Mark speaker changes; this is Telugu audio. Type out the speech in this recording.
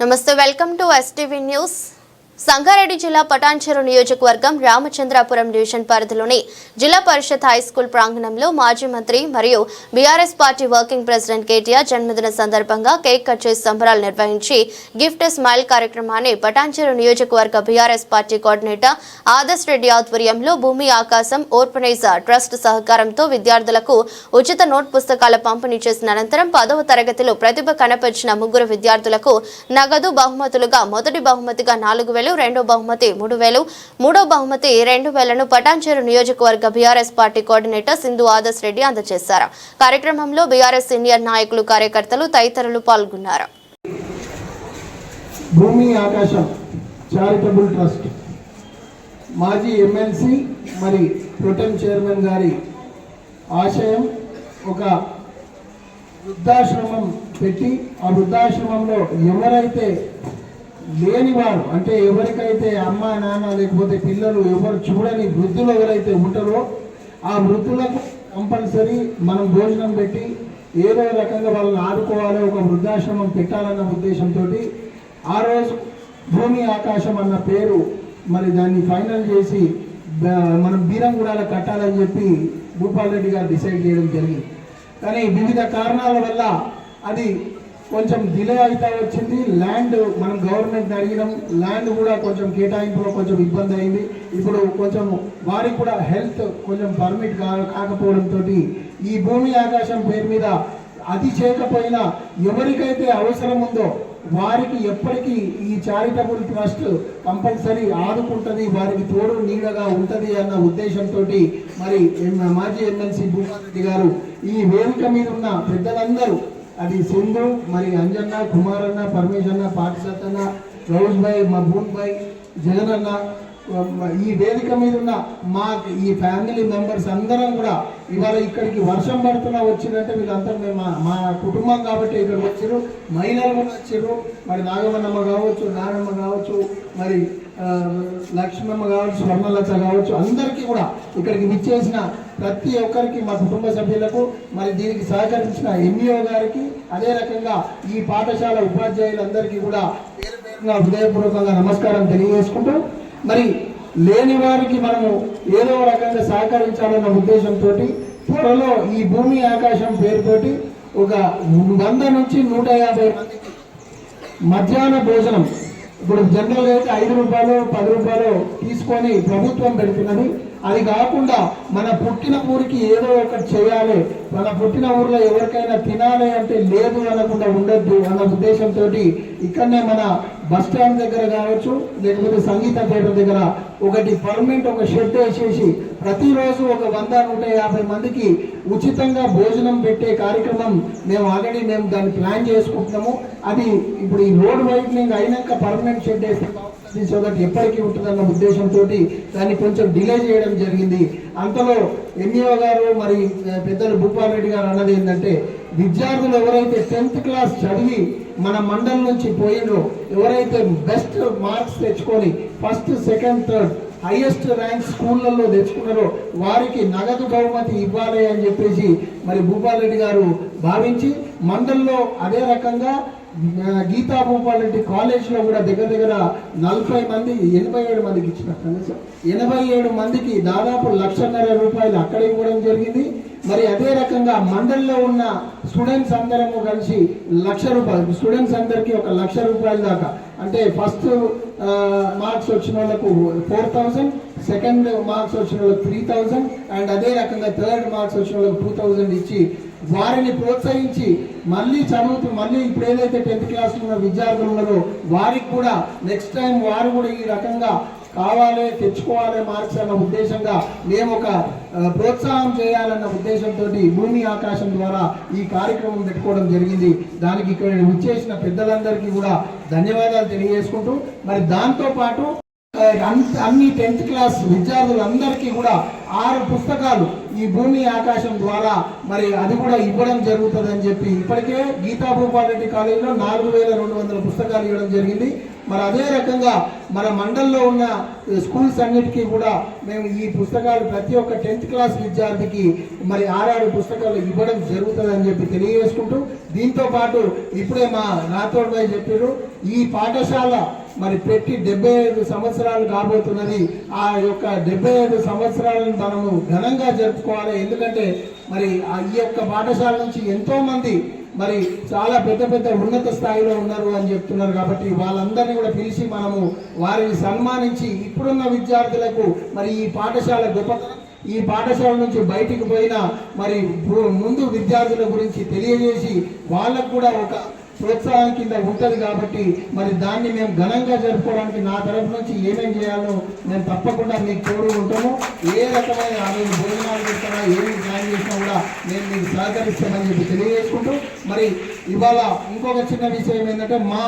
Speaker 1: నమస్తే welcome to STV news Sangareddy జిల్లా పటాన్చెరు నియోజకవర్గం రామచంద్రాపురం డివిజన్ పరిధిలోని జిల్లా పరిషత్ హై స్కూల్ ప్రాంగణంలో మాజీ మంత్రి మరియు BRS party working president KTR జన్మదిన సందర్భంగా కేక్ కట్ చేసి సంబరాలు నిర్వహించి గిఫ్ట్ స్మైల్ కార్యక్రమాన్ని పటాన్చెరు నియోజకవర్గ BRS party coordinator Adarsh Reddy ఆధ్వర్యంలో భూమి ఆకాశం ఓర్పనైజ్ ట్రస్ట్ సహకారంతో విద్యార్థులకు ఉచిత నోట్ పుస్తకాల పంపిణీ చేసిన అనంతరం పదవ తరగతిలో ప్రతిభ కనపరిచిన ముగ్గురు విద్యార్థులకు నగదు బహుమతులుగా మొదటి బహుమతిగా నాలుగు వేలు రెండో బహుమతి మూడు వేలు మూడో బహుమతి రెండు వేలను పటాన్చేరు నియోజకవర్గ BRS party coordinator Sindhu Adarsh Reddy అందజేశారు. కార్యక్రమంలో బీఆర్ఎస్ సీనియర్ నాయకులు కార్యకర్తలు తదితరులు పాల్గొన్నారు.
Speaker 2: భూమి ఆకాశం చారిటబుల్ ట్రస్ట్ మాజీ ఎమ్మెల్సీ మరి ప్రొటెం చైర్మన్ గారి ఆశయం ఒక వృద్ధాశ్రమం పెట్టి ఆ వృద్ధాశ్రమంలో ఎవరైతే లేనివారు అంటే ఎవరికైతే అమ్మ నాన్న లేకపోతే పిల్లలు ఎవరు చూడని వృద్ధులు ఎవరైతే ఉంటారో ఆ వృద్ధులకు కంపల్సరీ మనం భోజనం పెట్టి ఏదో రకంగా వాళ్ళని ఆడుకోవాలి ఒక వృద్ధాశ్రమం పెట్టాలన్న ఉద్దేశంతో ఆ రోజు భూమి ఆకాశం అన్న పేరు మరి దాన్ని ఫైనల్ చేసి మనం బీరంగూడాల కట్టాలని చెప్పి భూపాల్ రెడ్డి గారు డిసైడ్ చేయడం జరిగింది. కానీ వివిధ కారణాల వల్ల అది కొంచెం డిలే అవుతా వచ్చింది. ల్యాండ్ మనం గవర్నమెంట్ అడిగినాం. ల్యాండ్ కూడా కొంచెం కేటాయింపులో కొంచెం ఇబ్బంది అయింది. ఇప్పుడు కొంచెం వారికి కూడా హెల్త్ కొంచెం పర్మిట్ కా కాకపోవడంతో ఈ భూమి ఆకాశం పేరు మీద అది చేయకపోయినా ఎవరికైతే అవసరం ఉందో వారికి ఎప్పటికీ ఈ చారిటబుల్ ట్రస్ట్ కంపల్సరీ ఆదుకుంటుంది వారికి తోడు నీడగా ఉంటుంది అన్న ఉద్దేశంతో మరి మాజీ ఎమ్మెల్సీ భూపారెడ్డి గారు ఈ వేదిక మీద ఉన్న పెద్దలందరూ అది సింధు మరి అంజన్న కుమారన్న పరమేశన్న పాటిసత్తన్న రౌజ్ భాయ్ మహబూబ్ భాయ్ జగనన్న ఈ వేదిక మీద ఉన్న మా ఈ ఫ్యామిలీ మెంబర్స్ అందరం కూడా ఇవాళ ఇక్కడికి వర్షం పడుతున్నా వచ్చిందంటే వీళ్ళంతా మేము మా- మా కుటుంబం కాబట్టి ఇక్కడికి వచ్చారు మహిళలు కూడా వచ్చారు మరి నాగమన్నమ్మ కావచ్చు నాగమ్మ కావచ్చు మరి లక్ష్మమ్మ కావచ్చు స్వర్ణలత కావచ్చు అందరికీ కూడా ఇక్కడికి విచ్చేసిన ప్రతి ఒక్కరికి మా కుటుంబ సభ్యులకు మరి దీనికి సహకరించిన ఎంఈఓ గారికి అదే రకంగా ఈ పాఠశాల ఉపాధ్యాయులందరికీ కూడా పేరు హృదయపూర్వకంగా నమస్కారం తెలియజేసుకుంటూ మరి లేని వారికి మనము ఏదో రకంగా సహకరించాలన్న ఉద్దేశంతో త్వరలో ఈ భూమి ఆకాశం పేరుతోటి ఒక వంద నుంచి నూట యాభై మందికి మధ్యాహ్న భోజనం ఇప్పుడు జనరల్ అయితే ఐదు రూపాయలు పది రూపాయలు తీసుకొని ప్రభుత్వం పెడుతున్నది. అది కాకుండా మన పుట్టిన ఊరికి ఏదో ఒకటి చేయాలి. మన పుట్టిన ఊర్లో ఎవరికైనా తినాలి అంటే లేదు అనకుండా ఉండొద్దు అన్న ఉద్దేశంతో ఇక్కడనే మన బస్ స్టాండ్ దగ్గర కావచ్చు లేకపోతే సంగీత థియేటర్ దగ్గర ఒకటి పర్మనెంట్ ఒక షెడ్ వేసేసి ప్రతిరోజు ఒక వంద నూట యాభై మందికి ఉచితంగా భోజనం పెట్టే కార్యక్రమం మేము ఆల్రెడీ మేము దాన్ని ప్లాన్ చేసుకుంటున్నాము. అది ఇప్పుడు ఈ రోడ్ వైడ్నింగ్ అయినాక పర్మనెంట్ షెడ్ వేస్తున్నాం. సో దట్ ఎప్పటికీ ఉంటుందన్న ఉద్దేశంతో దాన్ని కొంచెం డిలే చేయడం జరిగింది. అంతలో ఎంఈఓ గారు మరి పెద్దలు భూపాల్ రెడ్డి గారు అన్నది ఏంటంటే విద్యార్థులు ఎవరైతే టెన్త్ క్లాస్ చదివి మన మండలం నుంచి పోయినో ఎవరైతే బెస్ట్ మార్క్స్ తెచ్చుకొని first second third highest rank స్కూళ్ళల్లో తెచ్చుకున్నారో వారికి నగదు బహుమతి ఇవ్వాలి అని చెప్పేసి మరి భూపాల్ రెడ్డి గారు భావించి మండల్లో అదే రకంగా గీతా భూపాల్ రెడ్డి కాలేజ్లో కూడా దగ్గర దగ్గర నలభై మంది ఎనభై ఏడు మందికి ఇచ్చిన కనీసం ఎనభై ఏడు మందికి దాదాపు లక్షన్నర రూపాయలు అక్కడ ఇవ్వడం జరిగింది. మరి అదే రకంగా మండల్లో ఉన్న స్టూడెంట్స్ అందరము కలిసి లక్ష రూపాయలు స్టూడెంట్స్ అందరికీ ఒక లక్ష రూపాయల దాకా. అంటే ఫస్ట్ మార్క్స్ వచ్చిన వాళ్ళకు ఫోర్ థౌజండ్ సెకండ్ మార్క్స్ వచ్చిన వాళ్ళకి త్రీ థౌజండ్ అండ్ అదే రకంగా థర్డ్ మార్క్స్ వచ్చిన వాళ్ళకి టూ థౌజండ్ ఇచ్చి వారిని ప్రోత్సహించి మళ్ళీ చదువుతూ మళ్ళీ ఇప్పుడు ఏదైతే టెన్త్ క్లాస్ ఉన్న విద్యార్థులు ఉన్నారో వారికి కూడా నెక్స్ట్ టైం వారు కూడా ఈ రకంగా కావాలి తెచ్చుకోవాలి మార్క్స్ అన్న ఉద్దేశంగా మేము ఒక ప్రోత్సాహం చేయాలన్న ఉద్దేశంతో భూమి ఆకాశం ద్వారా ఈ కార్యక్రమం పెట్టుకోవడం జరిగింది. దానికి ఇక్కడ వచ్చేసిన పెద్దలందరికీ కూడా ధన్యవాదాలు తెలియజేసుకుంటూ మరి దాంతోపాటు అన్ని టెన్త్ క్లాస్ విద్యార్థులందరికీ కూడా ఆరు పుస్తకాలు ఈ భూమి ఆకాశం ద్వారా మరి అది కూడా ఇవ్వడం జరుగుతుంది అని చెప్పి ఇప్పటికే గీతా భూపాల్ రెడ్డి కాలేజీలో నాలుగు వేల రెండు వందల పుస్తకాలు ఇవ్వడం జరిగింది. మరి అదే రకంగా మన మండల్లో ఉన్న స్కూల్స్ అన్నిటికీ కూడా మేము ఈ పుస్తకాలు ప్రతి ఒక్క టెన్త్ క్లాస్ విద్యార్థికి మరి ఆరారు పుస్తకాలు ఇవ్వడం జరుగుతుందని చెప్పి తెలియజేసుకుంటూ దీంతో పాటు ఇప్పుడే మా రాథోడ్ భాయ్ చెప్పారు ఈ పాఠశాల మరి పెట్టి డెబ్బై ఐదు సంవత్సరాలు కాబోతున్నది ఆ యొక్క డెబ్బై ఐదు సంవత్సరాలను మనము ఘనంగా జరుపుకోవాలి. ఎందుకంటే మరి ఆ ఈ యొక్క పాఠశాల నుంచి ఎంతో మంది మరి చాలా పెద్ద పెద్ద ఉన్నత స్థాయిలో ఉన్నారు అని చెప్తున్నారు. కాబట్టి వాళ్ళందరినీ కూడా పిలిచి మనము వారిని సన్మానించి ఇప్పుడున్న విద్యార్థులకు మరి ఈ పాఠశాల గొప్పతనం ఈ పాఠశాల నుంచి బయటికి పోయిన మరి ముందు విద్యార్థుల గురించి తెలియజేసి వాళ్ళకు కూడా ఒక ప్రోత్సాహం కింద ఉంటుంది కాబట్టి మరి దాన్ని మేము ఘనంగా జరుపుకోవడానికి నా తరఫు నుంచి ఏమేం చేయాలో మేము తప్పకుండా మీకు తోడు ఉంటాము. ఏ రకమైన ఆ రోజు భోజనాలు పెడతారా ఏమి ప్లాన్ చేసినా కూడా మేము మీకు సహకరిస్తామని చెప్పి తెలియజేసుకుంటూ మరి ఇవాళ ఇంకొక చిన్న విషయం ఏంటంటే మా